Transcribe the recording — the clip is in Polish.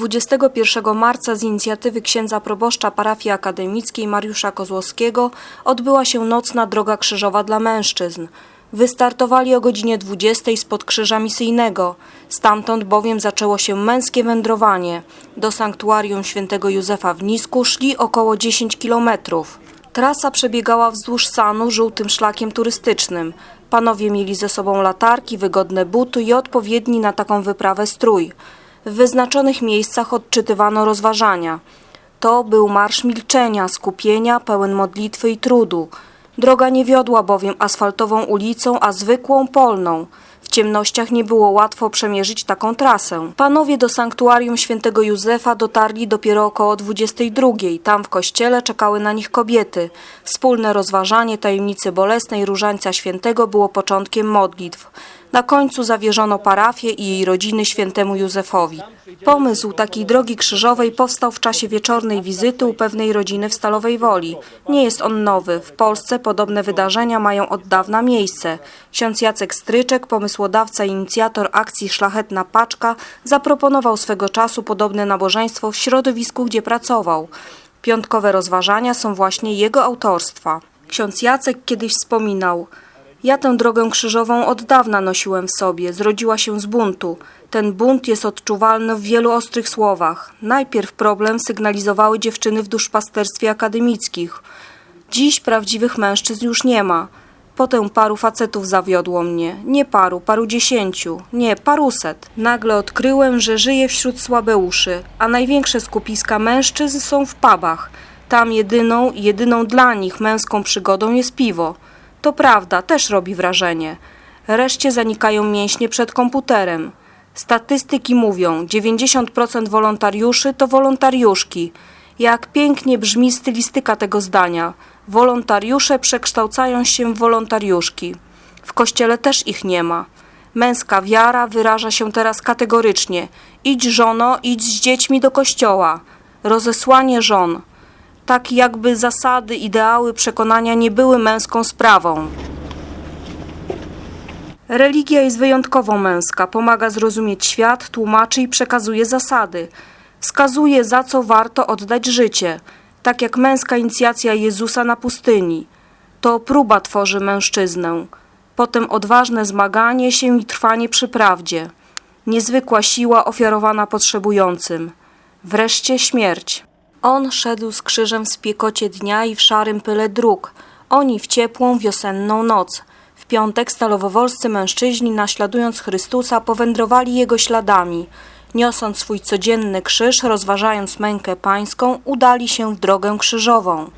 21 marca z inicjatywy księdza proboszcza parafii akademickiej Mariusza Kozłowskiego odbyła się nocna droga krzyżowa dla mężczyzn. Wystartowali o godzinie 20 spod krzyża misyjnego, stamtąd bowiem zaczęło się męskie wędrowanie. Do sanktuarium świętego Józefa w Nisku szli około 10 kilometrów. Trasa przebiegała wzdłuż Sanu żółtym szlakiem turystycznym. Panowie mieli ze sobą latarki, wygodne buty i odpowiedni na taką wyprawę strój. W wyznaczonych miejscach odczytywano rozważania. To był marsz milczenia, skupienia, pełen modlitwy i trudu. Droga nie wiodła bowiem asfaltową ulicą, a zwykłą polną. W ciemnościach nie było łatwo przemierzyć taką trasę. Panowie do sanktuarium świętego Józefa dotarli dopiero około 22. Tam w kościele czekały na nich kobiety. Wspólne rozważanie tajemnicy bolesnej Różańca Świętego było początkiem modlitw. Na końcu zawierzono parafię i jej rodziny świętemu Józefowi. Pomysł takiej drogi krzyżowej powstał w czasie wieczornej wizyty u pewnej rodziny w Stalowej Woli. Nie jest on nowy. W Polsce podobne wydarzenia mają od dawna miejsce. Ksiądz Jacek Stryczek, pomysłodawca i inicjator akcji Szlachetna Paczka, zaproponował swego czasu podobne nabożeństwo w środowisku, gdzie pracował. Piątkowe rozważania są właśnie jego autorstwa. Ksiądz Jacek kiedyś wspominał – ja tę drogę krzyżową od dawna nosiłem w sobie, zrodziła się z buntu. Ten bunt jest odczuwalny w wielu ostrych słowach. Najpierw problem sygnalizowały dziewczyny w duszpasterstwie akademickich. Dziś prawdziwych mężczyzn już nie ma. Potem paru facetów zawiodło mnie. Nie paru, paru dziesięciu. Nie, paruset. Nagle odkryłem, że żyję wśród słabeuszy, a największe skupiska mężczyzn są w pubach. Tam jedyną, jedyną dla nich męską przygodą jest piwo. To prawda, też robi wrażenie. Reszcie zanikają mięśnie przed komputerem. Statystyki mówią, 90% wolontariuszy to wolontariuszki. Jak pięknie brzmi stylistyka tego zdania. Wolontariusze przekształcają się w wolontariuszki. W kościele też ich nie ma. Męska wiara wyraża się teraz kategorycznie. Idź żono, idź z dziećmi do kościoła. Rozesłanie żon tak jakby zasady, ideały, przekonania nie były męską sprawą. Religia jest wyjątkowo męska, pomaga zrozumieć świat, tłumaczy i przekazuje zasady. Wskazuje, za co warto oddać życie, tak jak męska inicjacja Jezusa na pustyni. To próba tworzy mężczyznę, potem odważne zmaganie się i trwanie przy prawdzie. Niezwykła siła ofiarowana potrzebującym. Wreszcie śmierć. On szedł z krzyżem w spiekocie dnia i w szarym pyle dróg, oni w ciepłą wiosenną noc. W piątek stalowowolscy mężczyźni, naśladując Chrystusa, powędrowali Jego śladami. Niosąc swój codzienny krzyż, rozważając mękę pańską, udali się w drogę krzyżową.